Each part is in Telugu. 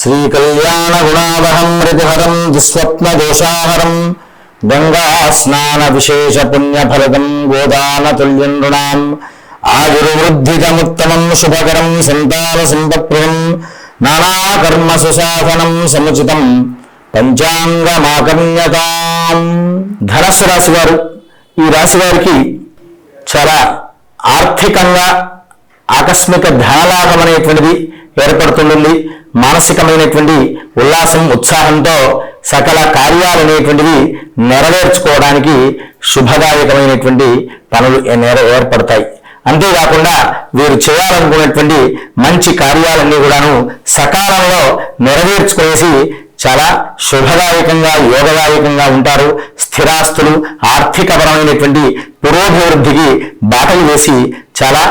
శ్రీకళ్యాణగుణావహం మృతిహరం దుస్వప్నదోషాహరం గంగా స్నాన విశేష పుణ్యఫలదం గోదానతుల్యం నృణాం ఆయుర్వృద్ధితముత్తమం శుభకరం సంతాన సంపత్ప్రదం నానాకర్మ సుశాసనం సముచితం పంచాంగమాకర్ణ్యతాం. ధనస్సు రాశి వారు ఈ రాశి వారికి చాలా ఆర్థికంగా ఆకస్మిక ధనలాభం అనేటువంటిది ఏర్పడుతుంది మానసికమైనటువంటి ఉల్లాసం ఉత్సాహంతో సకల కార్యాలు అనేటువంటివి నెరవేర్చుకోవడానికి శుభదాయకమైనటువంటి పనులు నెర ఏర్పడతాయి. అంతేకాకుండా వీరు చేయాలనుకున్నటువంటి మంచి కార్యాలన్నీ కూడాను సకాలంలో నెరవేర్చుకునేసి చాలా శుభదాయకంగా యోగదాయకంగా ఉంటారు. స్థిరాస్తులు ఆర్థికపరమైనటువంటి పురోభివృద్ధికి బాటలు వేసి చాలా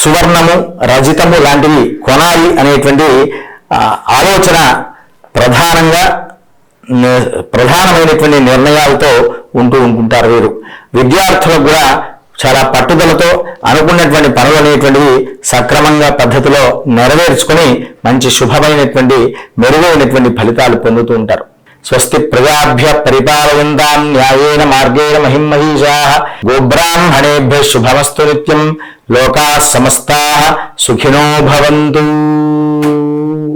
సువర్ణము రజితము లాంటివి కొనాలి అనేటువంటి ఆలోచన ప్రధానంగా ప్రధానమైనటువంటి నిర్ణయాలతో ఉంటూ ఉంటుంటారు వీరు. విద్యార్థులకు కూడా చాలా పట్టుదలతో అనుకున్నటువంటి పనులు అనేటువంటివి సక్రమంగా పద్ధతిలో నెరవేర్చుకొని మంచి శుభమైనటువంటి మెరుగైనటువంటి ఫలితాలు పొందుతూ ఉంటారు. స్వస్తి ప్రజాభ్య పరిపాలయంతాం న్యాయేన మార్గేణ మహిమహీషా గోబ్రాహ్మణేభ్య శుభమస్తు నిత్యం లోకా సమస్తా సుఖినో భవంతు.